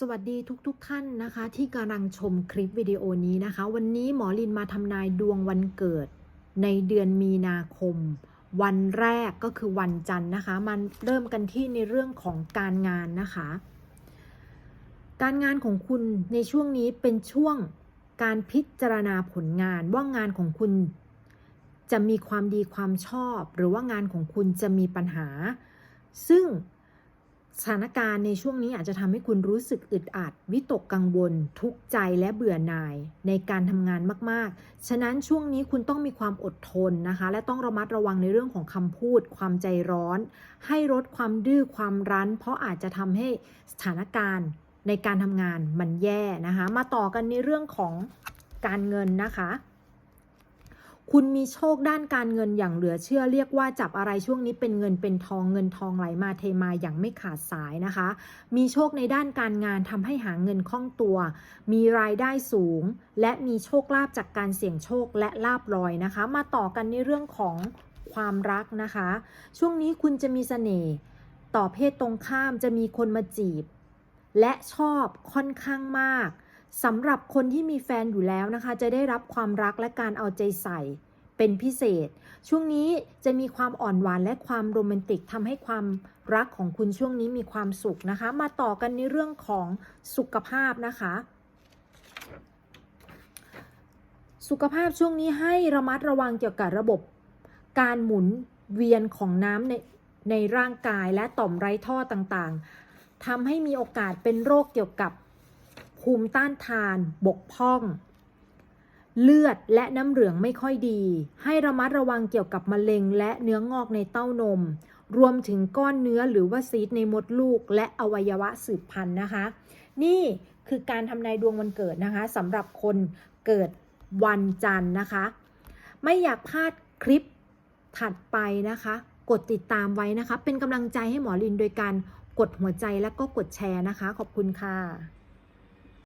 สวัสดีทุกๆทท่านนะคะ ที่กำลังชมคลิปวิดีโอนี้นะคะ วันนี้หมอลินมาทำนายดวงวันเกิด ในเดือนมีนาคม วันแรกก็คือวันจันทร์นะคะ มันเริ่มกันที่ในเรื่องของการงานนะคะ การงานของคุณในช่วงนี้เป็นช่วงการพิจารณาผลงานว่างานของคุณ จะมีความดีความชอบ หรือว่างานของคุณจะมีปัญหา ซึ่ง สถานการณ์ในช่วงนี้อาจจะทำให้คุณรู้สึกอึดอัด วิตกกังวล ทุกข์ใจและเบื่อหน่ายในการทำงานมากๆ ฉะนั้นช่วงนี้คุณต้องมีความอดทนนะคะ และต้องระมัดระวังในเรื่องของคำพูด ความใจร้อน ให้ลดความดื้อความรั้น เพราะอาจจะทำให้สถานการณ์ในการทำงานมันแย่นะคะ มาต่อกันในเรื่องของการเงินนะคะ คุณมีโชคด้านการเงินอย่างเหลือเชื่อเรียกว่าจับอะไรช่วงนี้เป็นเงินเป็นทองเงินทองไหลมาเทมาอย่างไม่ขาดสายนะคะ มีโชคในด้านการงานทำให้หาเงินคล่องตัว มีรายได้สูง และมีโชคลาภจากการเสี่ยงโชคและลาบลอยนะคะ มาต่อกันในเรื่องของความรักนะคะ ช่วงนี้คุณจะมีเสน่ห์ต่อเพศตรงข้ามจะมีคนมาจีบ และชอบค่อนข้างมาก สำหรับคนที่มีแฟนอยู่แล้วนะคะ จะได้รับความรักและการเอาใจใส่ เป็นพิเศษ ช่วงนี้จะมีความอ่อนหวานและความโรแมนติกทำให้ความรักของคุณช่วงนี้มีความสุขนะคะ มาต่อกันในเรื่องของสุขภาพนะคะ สุขภาพช่วงนี้ให้ระมัดระวังเกี่ยวกับระบบ การหมุนเวียนของน้ำในในร่างกายและต่อมไร้ท่อต่างๆทำให้มีโอกาสเป็นโรคเกี่ยวกับ ภูมิต้านทานบกพร่อง เลือดและน้ำเหลืองไม่ค่อยดี ให้ระมัดระวังเกี่ยวกับมะเร็งและเนื้องอกในเต้านม รวมถึงก้อนเนื้อหรือว่าซีดในมดลูก และอวัยวะสืบพันธุ์นะคะ นี่คือการทำนายดวงวันเกิดนะคะสำหรับคนเกิดวันจันทร์นะคะ ไม่อยากพลาดคลิปถัดไปนะคะ กดติดตามไว้นะคะ เป็นกำลังใจให้หมอลินโดยการกดหัวใจและก็กดแชร์นะคะ ขอบคุณค่ะ